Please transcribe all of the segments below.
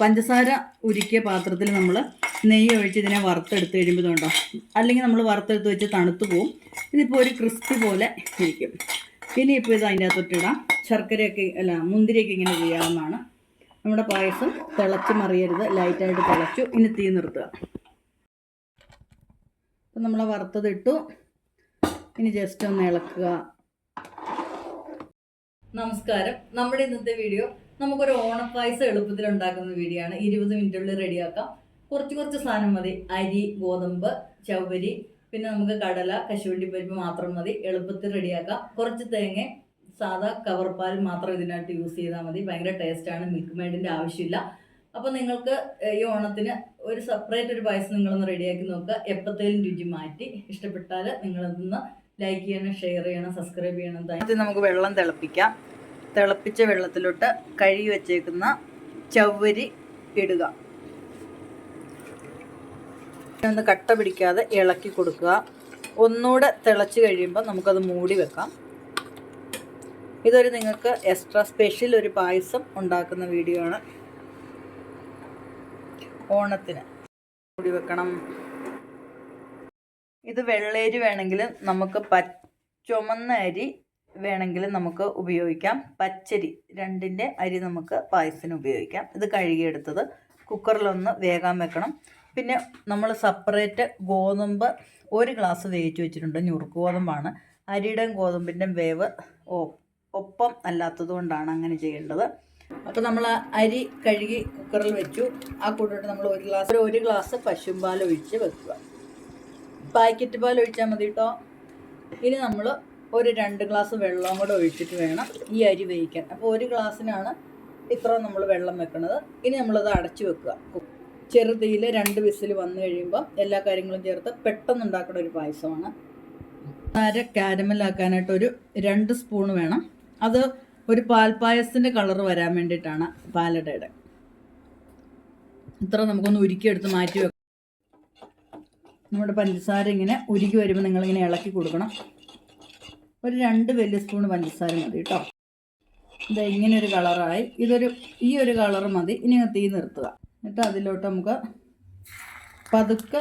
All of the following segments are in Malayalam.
പഞ്ചസാര ഉരുക്കിയ പാത്രത്തിൽ നമ്മൾ നെയ്യ് ഒഴിച്ച് ഇതിനെ വറുത്തെടുത്ത് കഴിയുമ്പോൾ ഇതുണ്ടോ? അല്ലെങ്കിൽ നമ്മൾ വറുത്തെടുത്ത് വെച്ച് തണുത്ത് പോവും. ഇതിപ്പോൾ ഒരു ക്രിസ്പി പോലെ ഇരിക്കും. ഇനിയിപ്പോൾ ഇത് അതിന്റെ അകത്തോട്ടിടാം ശർക്കരയൊക്കെ അല്ല മുന്തിരിയൊക്കെ ഇങ്ങനെ ചെയ്യാവുന്നതാണ്. നമ്മുടെ പായസം തിളച്ച് മറിയരുത്. ലൈറ്റായിട്ട് തിളച്ചു. ഇനി തീ നിർത്തുക. അപ്പം നമ്മൾ വറുത്തതിട്ടു ഇനി ജസ്റ്റ് ഒന്ന് ഇളക്കുക. നമസ്കാരം. നമ്മുടെ ഇന്നത്തെ വീഡിയോ നമുക്കൊരു ഓണപ്പായസം എളുപ്പത്തിൽ ഉണ്ടാക്കുന്ന വീഡിയോ ആണ്. ഇരുപത് മിനിറ്റുള്ളിൽ റെഡിയാക്കാം കുറച്ച് കുറച്ച് സാധനം മതി. അരി ഗോതമ്പ് ചവരി പിന്നെ നമുക്ക് കടല കശുവണ്ടി പരിപ്പ് മാത്രം മതി. എളുപ്പത്തിൽ റെഡിയാക്കാം കുറച്ച് തേങ്ങ സാധാ കവർപ്പാൽ പാൽ മാത്രം ഇതിനായിട്ട് യൂസ് ചെയ്താൽ മതി. ഭയങ്കര ടേസ്റ്റാണ് മിൽക്ക് മെയ്ഡിന്റെ ആവശ്യമില്ല. അപ്പോൾ നിങ്ങൾക്ക് ഈ ഓണത്തിന് ഒരു സെപ്പറേറ്റ് ഒരു പായസം നിങ്ങളൊന്ന് റെഡിയാക്കി നോക്കുക. എപ്പോഴത്തേലും രുചി മാറ്റി. ഇഷ്ടപ്പെട്ടാൽ നിങ്ങളതൊന്ന് ലൈക്ക് ചെയ്യണം ഷെയർ ചെയ്യണം സബ്സ്ക്രൈബ് ചെയ്യണം. നമുക്ക് വെള്ളം തിളപ്പിക്കാം. തിളപ്പിച്ച വെള്ളത്തിലോട്ട് കഴുകി വെച്ചേക്കുന്ന ചവ്വരി ഇടുക. ഒന്ന് കട്ട പിടിക്കാതെ ഇളക്കി കൊടുക്കുക. ഒന്നുകൂടെ തിളച്ച് കഴിയുമ്പോൾ നമുക്കത് മൂടി വെക്കാം. ഇതൊരു നിങ്ങൾക്ക് എക്സ്ട്രാ സ്പെഷ്യൽ ഒരു പായസം ഉണ്ടാക്കുന്ന വീഡിയോ ആണ്. ഓണത്തിന് മൂടി വെക്കണം. ഇത് വെള്ളേരി വേണമെങ്കിൽ നമുക്ക് പ ചുമന്ന അരി വേണമെങ്കിൽ നമുക്ക് ഉപയോഗിക്കാം. പച്ചരി രണ്ടിന്റെ അരി നമുക്ക് പായസത്തിന് ഉപയോഗിക്കാം. ഇത് കഴുകിയെടുത്തത് കുക്കറിലൊന്ന് വേഗം വെക്കണം. പിന്നെ നമ്മൾ സെപ്പറേറ്റ് ഗോതമ്പ് ഒരു ഗ്ലാസ് വേവിച്ച് വെച്ചിട്ടുണ്ട്. ഞുറുക്ക് ഗോതമ്പാണ്. അരിയുടെയും ഗോതമ്പിന്റെയും വേവ് ഒപ്പം അല്ലാത്തത് കൊണ്ടാണ് അങ്ങനെ ചെയ്യേണ്ടത്. അപ്പോൾ നമ്മൾ അരി കഴുകി കുക്കറിൽ വെച്ചു. ആ കൂട്ടിട്ട് നമ്മൾ ഒരു ഗ്ലാസ് ഒരു ഗ്ലാസ് പശുമ്പാൽ ഒഴിച്ച് വെക്കുക. പാക്കറ്റ് പാൽ ഒഴിച്ചാൽ മതി കേട്ടോ. ഇനി നമ്മൾ ഒരു രണ്ട് ഗ്ലാസ് വെള്ളം കൂടെ ഒഴിച്ചിട്ട് വേണം ഈ അരി വേവിക്കാൻ. അപ്പോൾ ഒരു ഗ്ലാസ്സിനാണ് ഇത്ര നമ്മൾ വെള്ളം വെക്കുന്നത് ഇനി നമ്മളത് അടച്ചു വെക്കുക. ചെറുതീയിൽ രണ്ട് വിസിൽ വന്നു കഴിയുമ്പോൾ എല്ലാ കാര്യങ്ങളും ചേർത്ത് പെട്ടെന്ന് ഉണ്ടാക്കുന്ന ഒരു പായസമാണ്. അര കാരമലാക്കാനായിട്ട് ഒരു രണ്ട് സ്പൂൺ വേണം. അത് ഒരു പാൽപ്പായസത്തിന്റെ കളർ വരാൻ വേണ്ടിയിട്ടാണ് പാലടയുടെ. ഇത്ര നമുക്കൊന്ന് ഉരുക്കിയെടുത്ത് മാറ്റി വെക്കാം. നമ്മുടെ പഞ്ചസാര ഇങ്ങനെ ഉരുക്കി വരുമ്പോൾ നിങ്ങളിങ്ങനെ ഇളക്കി കൊടുക്കണം. ഒരു രണ്ട് വലിയ സ്പൂൺ പഞ്ചസാര മതി കേട്ടോ. ഇത് ഇങ്ങനെ ഒരു കളറായി. ഇതൊരു ഈ ഒരു കളർ മതി. ഇനി തീ നിർത്തുക. എന്നിട്ട് അതിലോട്ട് നമുക്ക് പതുക്കെ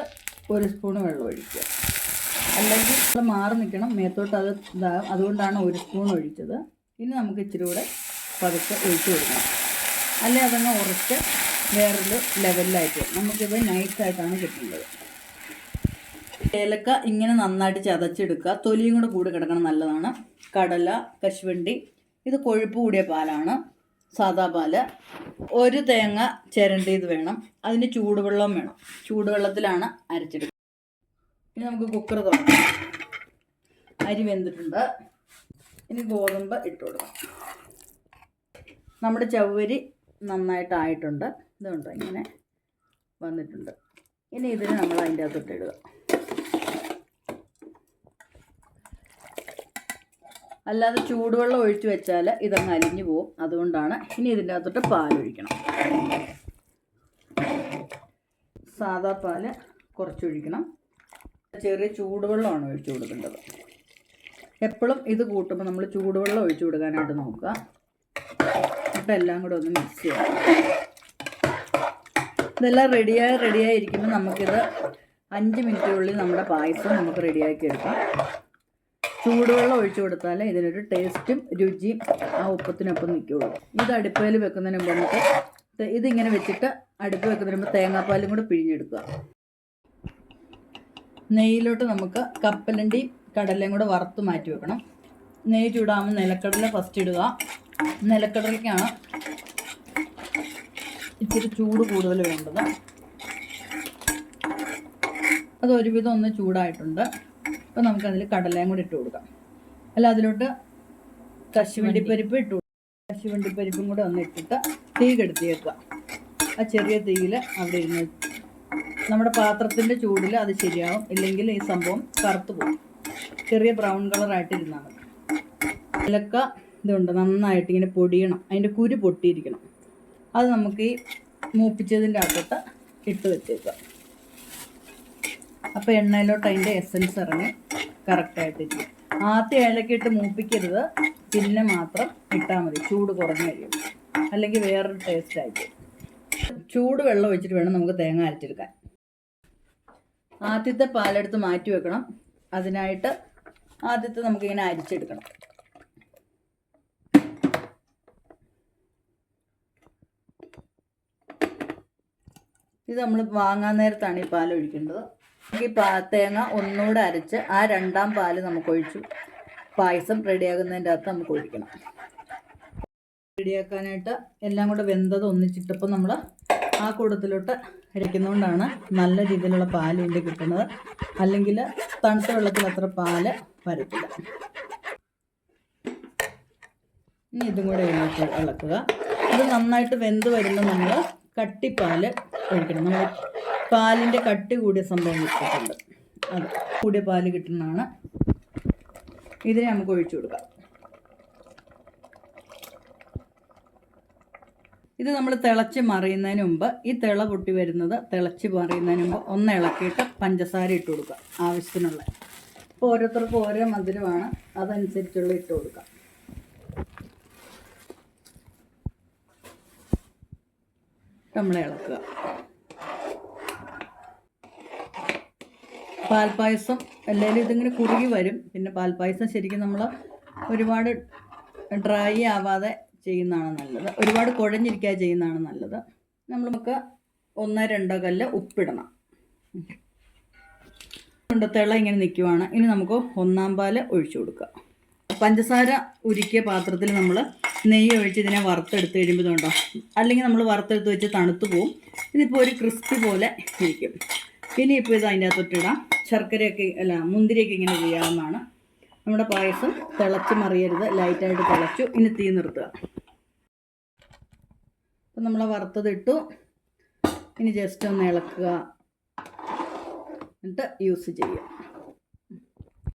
ഒരു സ്പൂൺ വെള്ളം ഒഴിക്കുക. അല്ലെങ്കിൽ നമ്മൾ മാറി നിൽക്കണം. മേത്തോട്ട് അത് അതുകൊണ്ടാണ് ഒരു സ്പൂൺ ഒഴിച്ചത്. ഇനി നമുക്ക് ഇച്ചിരി കൂടെ പതുക്കെ ഒഴിച്ച് കൊടുക്കണം. അല്ലെങ്കിൽ അതങ്ങ് ഉറച്ച് വേറൊരു ലെവലിലായിട്ട് നമുക്കിത് നൈസായിട്ടാണ് കിട്ടുന്നത്. ഏലക്ക ഇങ്ങനെ നന്നായിട്ട് ചതച്ചെടുക്കുക. തൊലിയും കൂടെ കൂടി കിടക്കണം നല്ലതാണ്. കടല കശുവണ്ടി ഇത് കൊഴുപ്പ് കൂടിയ പാലാണ് സാദാ പാൽ. ഒരു തേങ്ങ ചിരണ്ടിയത് വേണം. അതിന് ചൂടുവെള്ളം വേണം. ചൂടുവെള്ളത്തിലാണ് അരച്ചെടുക്കുക. ഇനി നമുക്ക് കുക്കർ തുറക്കാം. അരി വെന്തിട്ടുണ്ട്. ഇനി ഗോതമ്പ് ഇട്ട് കൊടുക്കാം. നമ്മുടെ ചവ്വരി നന്നായിട്ടായിട്ടുണ്ട് ഇതുണ്ടോ? ഇങ്ങനെ വന്നിട്ടുണ്ട്. ഇനി ഇതിന് നമ്മൾ അതിന്റെ അകത്തോട്ട് ഇടുക. അല്ലാതെ ചൂടുവെള്ളം ഒഴിച്ച് വെച്ചാൽ ഇതങ്ങ് അലിഞ്ഞു പോവും. അതുകൊണ്ടാണ് ഇനി ഇതിന്റെ അകത്തോട്ട് പാലൊഴിക്കണം. സാദാ പാൽ കുറച്ചൊഴിക്കണം. ചെറിയ ചൂടുവെള്ളമാണ് ഒഴിച്ചു കൊടുക്കേണ്ടത്. എപ്പോഴും ഇത് കൂട്ടുമ്പോൾ നമ്മൾ ചൂടുവെള്ളം ഒഴിച്ചു കൊടുക്കാനായിട്ട് നോക്കുക. അപ്പം എല്ലാം കൂടെ ഒന്ന് മിക്സ് ചെയ്യാം. ഇതെല്ലാം റെഡിയായി റെഡിയായി ഇരിക്കുമ്പോൾ നമുക്കിത് അഞ്ച് മിനിറ്റിനുള്ളിൽ നമ്മുടെ പായസം നമുക്ക് റെഡിയാക്കി എടുക്കാം. ചൂടുവെള്ളം ഒഴിച്ചു കൊടുത്താലേ ഇതിനൊരു ടേസ്റ്റും രുചിയും ആ ഉപ്പത്തിനൊപ്പം നിൽക്കുകയുള്ളൂ ഇത് അടുപ്പയിൽ വെക്കുന്നതിന് മുമ്പ് നമുക്ക് ഇതിങ്ങനെ വെച്ചിട്ട് അടുപ്പ് വെക്കുന്നതിന് മുമ്പ് തേങ്ങാപ്പാലും കൂടെ പിഴിഞ്ഞെടുക്കുക. നെയ്യിലോട്ട് നമുക്ക് കപ്പലണ്ടി കടലയും കൂടെ വറുത്ത് മാറ്റി വെക്കണം. നെയ്യ് ചൂടാകുമ്പോൾ നിലക്കടല ഫസ്റ്റ് ഇടുക. നിലക്കടലയ്ക്കാണ് ഇച്ചിരി ചൂട് കൂടുതൽ വേണ്ടത്. അത് ഒരുവിധം ഒന്ന് ചൂടായിട്ടുണ്ട്. അപ്പോൾ നമുക്കതിൽ കടലയും കൂടി ഇട്ട് കൊടുക്കാം. അല്ല അതിലോട്ട് കശുവണ്ടിപ്പരിപ്പ് ഇട്ട് കൊടുക്കാം. കശുവണ്ടിപ്പരിപ്പും കൂടെ ഒന്ന് ഇട്ടിട്ട് തീ കെടുത്തിയേക്കുക. ആ ചെറിയ തീയിൽ അവിടെ ഇരുന്ന് നമ്മുടെ പാത്രത്തിന്റെ ചൂടിൽ അത് ശരിയാവും. ഇല്ലെങ്കിൽ ഈ സംഭവം കറുത്ത് പോകും. ചെറിയ ബ്രൗൺ കളറായിട്ട് ഇരുന്നാൽ മതി. ഏലക്ക ഇതുണ്ട്. നന്നായിട്ട് ഇങ്ങനെ പൊടിയണം. അതിന്റെ കുരു പൊട്ടിയിരിക്കണം. അത് നമുക്ക് ഈ മൂപ്പിച്ചതിന്റെ അകത്തോട്ട് ഇട്ട് വെച്ചേക്കാം. അപ്പോൾ എണ്ണയിലോട്ട് അതിന്റെ എസൻസ് ഇറങ്ങി കറക്റ്റായിട്ടിരിക്കും ആദ്യം ഏലക്ക ഇട്ട് മൂപ്പിക്കരുത്. പിന്നെ മാത്രം ഇട്ടാൽ മതി. ചൂട് കുറഞ്ഞു കഴിയും അല്ലെങ്കിൽ വേറൊരു ടേസ്റ്റ് ആയിരിക്കും. ചൂട് വെള്ളം ഒഴിച്ചിട്ട് വേണം നമുക്ക് തേങ്ങ അരച്ചെടുക്കാൻ. ആദ്യത്തെ പാലെടുത്ത് മാറ്റി വെക്കണം. അതിനായിട്ട് ആദ്യത്തെ നമുക്കിങ്ങനെ അരിച്ചെടുക്കണം. ഇത് നമ്മൾ വാങ്ങാൻ നേരത്താണ് ഈ പാൽ ഒഴിക്കേണ്ടത് ഈ തേങ്ങ ഒന്നുകൂടെ അരച്ച് ആ രണ്ടാം പാൽ നമുക്ക് ഒഴിച്ചു പായസം റെഡിയാകുന്നതിന്റെ അകത്ത് നമുക്ക് ഒഴിക്കണം. റെഡിയാക്കാനായിട്ട് എല്ലാം കൂടെ വെന്തത് ഒന്നിച്ചിട്ടപ്പോൾ നമ്മൾ ആ കൂടത്തിലോട്ട് അരയ്ക്കുന്നതുകൊണ്ടാണ് നല്ല രീതിയിലുള്ള പാൽ ഇതിന്റെ കിട്ടുന്നത്. അല്ലെങ്കിൽ തണുത്ത വെള്ളത്തിൽ അത്ര പാൽ വരത്തില്ല. ഇനി ഇതും കൂടെ ഇളക്കുക. ഇത് നന്നായിട്ട് വെന്ത് വരുമ്പോൾ നമ്മൾ കട്ടിപ്പാൽ ഒഴിക്കണം. നമ്മൾ പാലിന്റെ കട്ടി കൂടിയ സംഭവം കിട്ടിയിട്ടുണ്ട് അത് കൂടിയ പാൽ കിട്ടുന്നതാണ്. ഇതിനെ നമുക്ക് ഒഴിച്ചു കൊടുക്കാം. ഇത് നമ്മൾ തിളച്ച് മറിയുന്നതിന് മുമ്പ് ഈ തിള പൊട്ടി വരുന്നത് തിളച്ച് മറിയുന്നതിന് മുമ്പ് ഒന്ന് ഇളക്കിയിട്ട് പഞ്ചസാര ഇട്ട് കൊടുക്കുക ആവശ്യത്തിനുള്ള. ഇപ്പോൾ ഓരോരുത്തർക്കും ഓരോ മധുരമാണ്. അതനുസരിച്ചുള്ള ഇട്ട് കൊടുക്കുക നമ്മൾ ഇളക്കുക. പാൽപ്പായസം എല്ലാവരും ഇതിങ്ങനെ കുറുകി വരും. പിന്നെ പാൽപ്പായസം ശരിക്കും നമ്മൾ ഒരുപാട് ഡ്രൈ ആവാതെ ചെയ്യുന്നതാണ് നല്ലത്. ഒരുപാട് കുഴഞ്ഞിരിക്കാതെ ചെയ്യുന്നതാണ് നല്ലത്. നമ്മൾ നമുക്ക് ഒന്നോ രണ്ടോ കല്ല് ഉപ്പിടണം. കൊണ്ടത്തേള തിള ഇങ്ങനെ നിൽക്കുവാണ് ഇനി നമുക്ക് ഒന്നാം പാൽ ഒഴിച്ചു കൊടുക്കാം പഞ്ചസാര ഉരുക്കിയ പാത്രത്തിൽ നമ്മൾ നെയ്യ് ഒഴിച്ച് ഇതിനെ വറുത്തെടുത്ത് കഴിയുമ്പോൾ ഇതുണ്ടോ? അല്ലെങ്കിൽ നമ്മൾ വറുത്തെടുത്ത് വെച്ച് തണുത്ത് പോവും. ഇതിപ്പോൾ ഒരു ക്രിസ്പി പോലെ ഇരിക്കും. ഇനി ഇപ്പോൾ ഇത് അതിന്റെ അകത്തോട്ടിടാം ശർക്കരയൊക്കെ അല്ല മുന്തിരിയൊക്കെ ഇങ്ങനെ ചെയ്യാവുന്നതാണ്. നമ്മുടെ പായസം തിളച്ച് മറിയരുത്. ലൈറ്റായിട്ട് തിളച്ചു. ഇനി തീ നിർത്തുക. അപ്പം നമ്മൾ വറുത്തതിട്ടു ഇനി ജസ്റ്റ് ഒന്ന് ഇളക്കുക. എന്നിട്ട് യൂസ് ചെയ്യുക